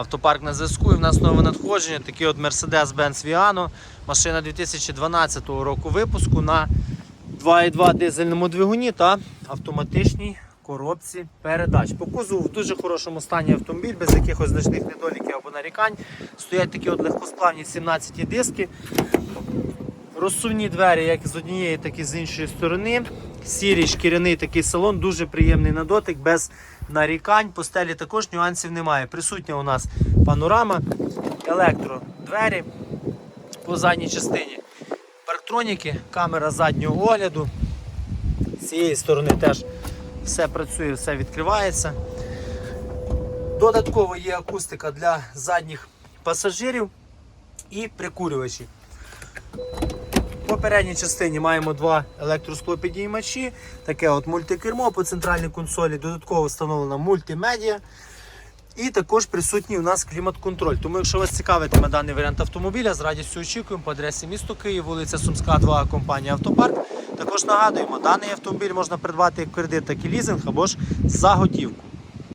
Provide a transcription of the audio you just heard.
Автопарк на зв'язку і в нас нове надходження. Такий от Mercedes-Benz Viano. Машина 2012 року випуску на 2,2 дизельному двигуні та автоматичній коробці передач. По кузову в дуже хорошому стані автомобіль, без якихось значних недоліків або нарікань. Стоять такі от легкосплавні 17 диски. Розсувні двері як з однієї, так і з іншої сторони. Сірий шкіряний такий салон, дуже приємний на дотик, без нарікань. По стелі також нюансів немає. Присутня у нас панорама, електродвері по задній частині. Парктроніки, камера заднього огляду. З цієї сторони теж все працює, все відкривається. Додатково є акустика для задніх пасажирів і прикурювачі. Попередній частині маємо два електросклопідіймачі, таке от мультикермо по центральній консолі, додатково встановлена мультимедіа. І також присутній у нас клімат-контроль. Тому, якщо вас цікавитиме даний варіант автомобіля, з радістю очікуємо по адресі місто Київ, вулиця Сумська, 2, компанія Автопарк. Також нагадуємо, даний автомобіль можна придбати як кредит, так і лізинг або ж за готівку.